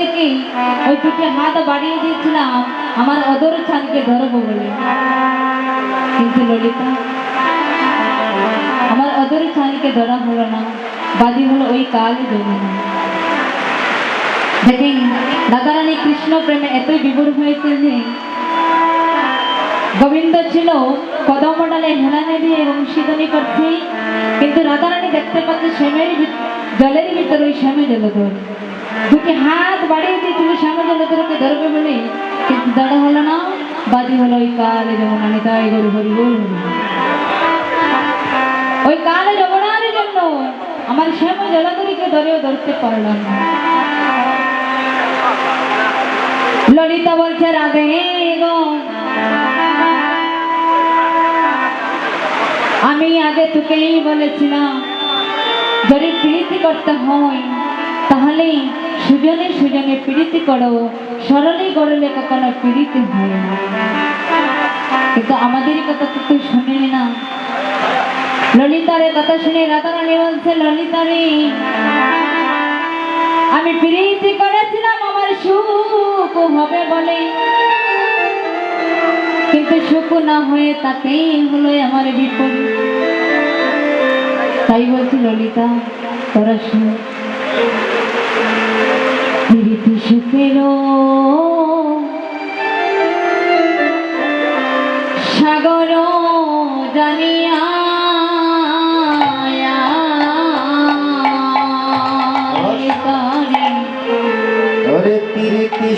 দেখি ওই পিঠে হাত বাড়িয়ে দিয়েছিলাম, আমার অদর ছানকে ধরবো বলে। কিন্তু ললিতা? আমার অদর ছানকে ধরা হলো না হলো ওই যমুনা দেখেন, দাদারানী কৃষ্ণ প্রেমে এতই বিভোর হয়েছে যে, গোবিন্দ ছিল কদমডালে দিয়ে এবং শীতনি করছে, কিন্তু রাধারানী দেখতে পাচ্ছে শ্যামের জলের ভিতরে ওই শ্যামে জলধর। দুটি হাত বাড়িয়ে দিয়েছিল শ্যামে জলধরকে ধরবে বলে। কিন্তু দাঁড়া হলো না, বাজি হলো ওই কালে যেমন আমি তাই গরু হরি। ওই কালে যমুনার জন্য আমার শ্যাম জলধরীকে ধরেও ধরতে পারলাম না। ললিতা বলছে, রাধে আমি আগে তোকেই বলেছিলাম, যদি প্রীতি করতে হয়, তাহলে সুজনে সুজনে প্রীতি করো সরলে করলে কখনো প্রীতি হয় না। কিন্তু আমাদের কথা তো তুই শুনলি না। ললিতারে কথা শুনে রাধারানী বলছে, ললিতারে, আমি প্রীতি করেছিলাম আমার সুখ, হবে বলে। কিন্তু সুখ না হয়ে তাতেই হলো আমার বিপরীত তাই বলছি, ললিতা, তোরা শুন। প্রীতি সুখের সাগর জানিয়া তারে ওরে প্রীতি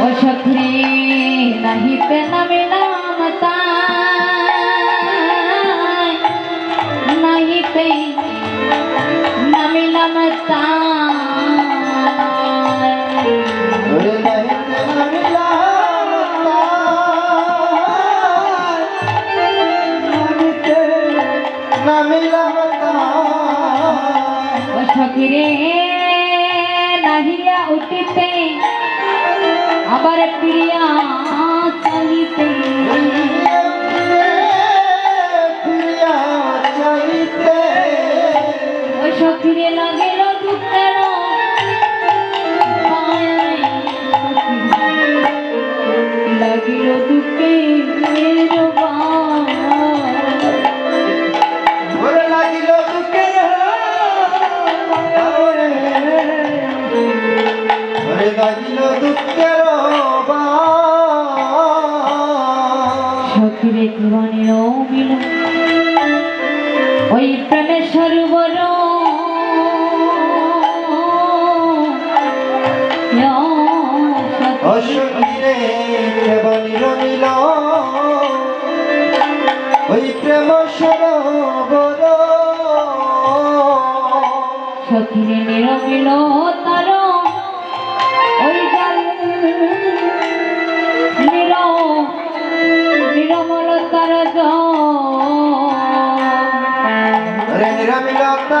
ও সখী রে, নাহিতে নামিলাম তাই। নাহিতে নামিলাম তাই। ওরে নাহিতে নামিলাম তাই নাহিতে নামিলাম নাহিয়া উঠিতে আবার প্রিয়া চাহিতে। ও সখিরে লাগিল দুঃখের লাগিল দুঃখের পায়ে। সখিরে জীবনের মিল ওই প্রেমের সরোবর ওই প্রেম সরোবর সখিরে নিরমিল তার। ওই জল রে নিরমিলতা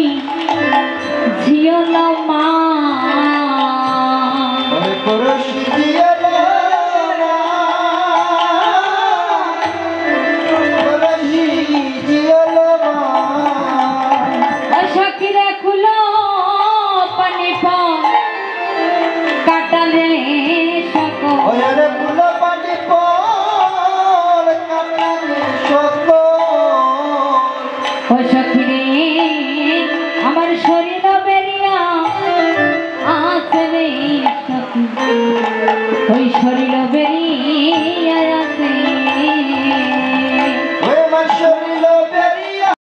Iya.